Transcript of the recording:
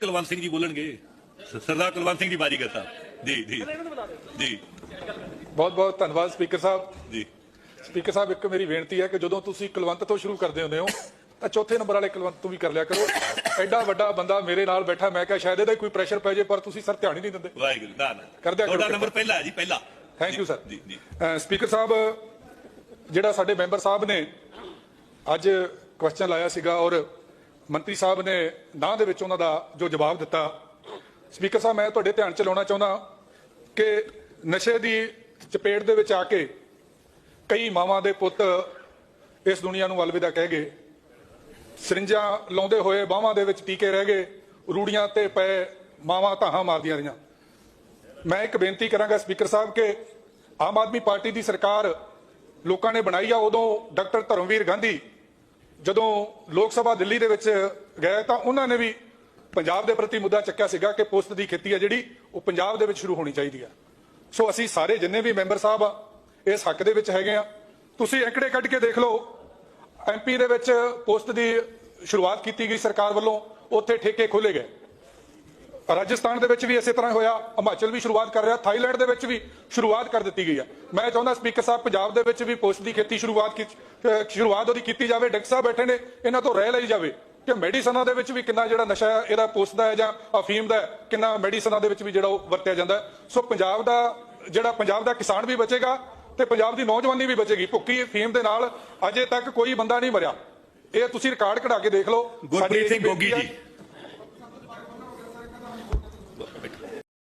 ਕੁਲਵੰਤ ਸਿੰਘ ਜੀ ਬੋਲਣਗੇ। ਸਰਦਾਰ ਕੁਲਵੰਤ ਸਿੰਘ ਜੀ ਬਾਜੀਗਰ ਸਾਹਿਬ ਜੀ ਜੀ। ਜੀ। ਬਹੁਤ ਬਹੁਤ ਧੰਨਵਾਦ ਸਪੀਕਰ ਸਾਹਿਬ। ਜੀ। ਸਪੀਕਰ ਸਾਹਿਬ ਇੱਕ ਮੇਰੀ ਬੇਨਤੀ ਹੈ ਕਿ ਜਦੋਂ ਤੁਸੀਂ ਕੁਲਵੰਤ ਤੋਂ ਸ਼ੁਰੂ ਕਰਦੇ ਹੁੰਦੇ ਹੋ ਤਾਂ ਚੌਥੇ ਨੰਬਰ ਵਾਲੇ ਕੁਲਵੰਤ ਤੋਂ ਵੀ ਕਰ ਲਿਆ ਕਰੋ। ਐਡਾ ਵੱਡਾ ਬੰਦਾ ਮੇਰੇ ਨਾਲ ਬੈਠਾ ਮੈਂ ਕਿਹਾ ਸ਼ਾਇਦ ਇਹਦਾ ਕੋਈ ਪ੍ਰੈਸ਼ਰ ਪੈ ਜੇ ਪਰ ਤੁਸੀਂ ਸਰ ਧਿਆਨ ਹੀ ਨਹੀਂ ਦਿੰਦੇ। ਵਾਹਿਗੁਰੂ ਨਾ ਨਾ ਕਰ ਦਿਆ ਤੁਹਾਡਾ। ਨੰਬਰ ਪਹਿਲਾ ਹੈ ਜੀ ਪਹਿਲਾ। ਥੈਂਕ ਯੂ ਸਰ ਜੀ ਜੀ। ਸਪੀਕਰ ਸਾਹਿਬ ਜਿਹੜਾ ਸਾਡੇ ਮੈਂਬਰ ਸਾਹਿਬ ਨੇ ਅੱਜ ਕੁਐਸਚਨ ਲਾਇਆ ਸੀਗਾ ਔਰ ਮੰਤਰੀ ਸਾਹਿਬ ਨੇ ਨਾਂ ਦੇ ਵਿੱਚ ਉਹਨਾਂ ਦਾ ਜੋ ਜਵਾਬ ਦਿੱਤਾ। ਸਪੀਕਰ ਸਾਹਿਬ, ਮੈਂ ਤੁਹਾਡੇ ਧਿਆਨ ਚ ਲਾਉਣਾ ਚਾਹੁੰਦਾ ਕਿ ਨਸ਼ੇ ਦੀ ਚਪੇਟ ਦੇ ਵਿੱਚ ਆ ਕੇ ਕਈ ਮਾਵਾਂ ਦੇ ਪੁੱਤ ਇਸ ਦੁਨੀਆ ਨੂੰ ਅਲਵਿਦਾ ਕਹਿ ਗਏ। ਸਰਿੰਜਾਂ ਲਾਉਂਦੇ ਹੋਏ ਬਾਹਾਂ ਦੇ ਵਿੱਚ ਟੀਕੇ ਰਹਿ ਗਏ, ਰੂੜੀਆਂ ਤੇ ਪਏ ਮਾਵਾਂ ਧਾਹਾਂ ਮਾਰਦੀਆਂ ਰਹੀਆਂ। ਮੈਂ ਇੱਕ ਬੇਨਤੀ ਕਰਾਂਗਾ ਸਪੀਕਰ ਸਾਹਿਬ ਕਿ ਆਮ ਆਦਮੀ ਪਾਰਟੀ ਦੀ ਸਰਕਾਰ ਲੋਕਾਂ ਨੇ ਬਣਾਈ ਆ, ਉਦੋਂ ਡਾਕਟਰ ਧਰਮਵੀਰ ਗਾਂਧੀ ਜਦੋਂ ਲੋਕ ਸਭਾ ਦਿੱਲੀ ਦੇ ਵਿੱਚ ਗਏ ਤਾਂ ਉਹਨਾਂ ਨੇ ਵੀ ਪੰਜਾਬ ਦੇ ਪ੍ਰਤੀ ਮੁੱਦਾ ਚੱਕਿਆ ਸੀਗਾ ਕਿ ਪੋਸਤ ਦੀ ਖੇਤੀ ਹੈ ਜਿਹੜੀ, ਉਹ ਪੰਜਾਬ ਦੇ ਵਿੱਚ ਸ਼ੁਰੂ ਹੋਣੀ ਚਾਹੀਦੀ ਹੈ। ਸੋ ਅਸੀਂ ਸਾਰੇ ਜਿੰਨੇ ਵੀ ਮੈਂਬਰ ਸਾਹਿਬ ਆ, ਇਸ ਹੱਕ ਦੇ ਵਿੱਚ ਹੈਗੇ ਆ। ਤੁਸੀਂ ਅੰਕੜੇ ਕੱਢ ਕੇ ਦੇਖ ਲਓ ਐਮਪੀ ਦੇ ਵਿੱਚ ਪੋਸਟ ਦੀ ਸ਼ੁਰੂਆਤ ਕੀਤੀ ਗਈ ਸਰਕਾਰ ਵੱਲੋਂ, ਉੱਥੇ ਠੇਕੇ ਖੋਲੇ ਗਏ। ਰਾਜਸਥਾਨ ਦੇ ਵਿੱਚ ਵੀ ਇਸੇ ਤਰ੍ਹਾਂ ਹੋਇਆ ਹਿਮਾਚਲ ਵੀ ਸ਼ੁਰੂਆਤ ਕਰ ਰਿਹਾ ਥਾਈਲੈਂਡ ਦੇ ਵਿੱਚ ਵੀ ਸ਼ੁਰੂਆਤ ਕਰ ਦਿੱਤੀ ਗਈ ਆ ਮੈਂ ਚਾਹੁੰਦਾ ਸਪੀਕਰ ਸਾਹਿਬ ਪੰਜਾਬ ਦੇ ਵਿੱਚ ਵੀ ਪੋਸਟ ਦੀ ਖੇਤੀ ਸ਼ੁਰੂਆਤ ਕੀ- ਸ਼ੁਰੂਆਤ ਉਹਦੀ ਕੀਤੀ ਜਾਵੇ ਡਾਕਟਰ ਸਾਹਿਬ ਬੈਠੇ ਨੇ ਇਹਨਾਂ ਤੋਂ ਰਹਿ ਲਈ ਜਾਵੇ ਕਿ ਮੈਡੀਸਨਾਂ ਦੇ ਵਿੱਚ ਵੀ ਕਿੰਨਾ ਜਿਹੜਾ ਨਸ਼ਾ ਹੈ, ਇਹਦਾ ਪੋਸਟ ਦਾ ਹੈ ਜਾਂ ਅਫੀਮ ਦਾ ਹੈ, ਕਿੰਨਾ ਮੈਡੀਸਨਾਂ ਦੇ ਵਿੱਚ ਵੀ ਜਿਹੜਾ ਉਹ ਵਰਤਿਆ ਜਾਂਦਾ ਹੈ। ਸੋ ਪੰਜਾਬ ਦਾ ਜਿਹੜਾ ਪੰਜਾਬ ਦਾ ਕਿਸਾਨ ਵੀ ਬਚੇਗਾ ਤੇ ਪੰਜਾਬ ਦੀ ਨੌਜਵਾਨੀ ਵੀ ਬਚੇਗੀ ਭੁੱਕੀ ਅਫੀਮ ਦੇ ਨਾਲ ਅਜੇ ਤੱਕ ਕੋਈ ਬੰਦਾ ਨਹੀਂ ਮਰਿਆ ਇਹ ਤੁਸੀਂ ਰਿਕਾਰਡ ਕਢਾ ਕੇ ਦੇਖ ਲਓ ਗੁਰਪ੍ਰੀਤ ਸਿੰਘ ਗੋਗੀ ਜੀ। ਹੈ